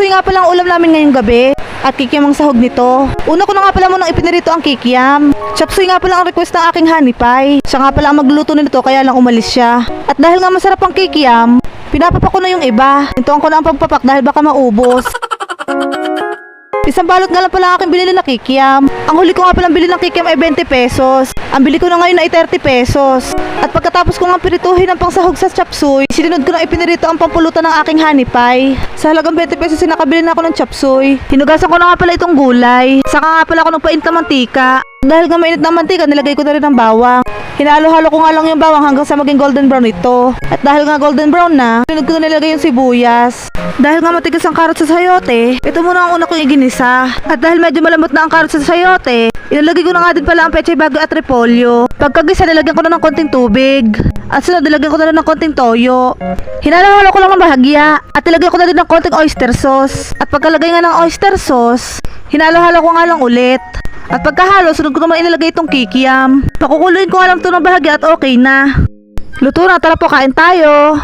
Chapsuy nga pala ang ulam namin ngayong gabi. At kikiam ang sahog nito. Una ko na nga pala munang ipinirito ang kikiam. Chapsuy nga pala ang request ng aking honey pie. Siya nga pala ang magluluto nito kaya lang umalis siya. At dahil nga masarap ang kikiam, pinapapak ko na yung iba. Hintuan ko na ang pagpapak dahil baka maubos. Isang balot nga lang pala aking binili na kikiam. Ang huli ko nga palang bili ng kikiam ay 20 pesos. Ang bili ko na ngayon ay 30 pesos. At pagkatapos ko nga pirituhin ang pangsahog sa chapsuy, sinunod ko na ipinirito ang pampulutan ng aking honey pie. Sa halagang 20 pesos sinakabili na ako ng chapsuy. Hinugasan ko na nga pala itong gulay. Saka nga pala ako ng paint na mantika. Dahil nga mainit ng mantika, nilagay ko na rin ang bawang. Hinalo-halo ko nga lang yung bawang hanggang sa maging golden brown ito. At dahil nga golden brown na, sunod ko na nilagay yung sibuyas. Dahil nga matigas ang karot sa sayote, ito muna ang una kong iginisa. At dahil medyo malambot na ang karot sa sayote, ilalagay ko na nga din pala ang pechay bago at repolyo. Pagkagisa, nilagyan ko na ng konting tubig. At sunod, nilagyan ko na rin ng konting toyo. Hinalo-halo ko lang ng bahagya. At nilagyan ko na din ng konting oyster sauce. At pagkalagay nga ng oyster sauce, hinalo-halo ko nga lang ulit. At pagkahalo, sunod ko naman inilagay itong kikiam. Pakukuluin ko nga lang ito ng bahagya at okay na. Luto na, tara po, kain tayo.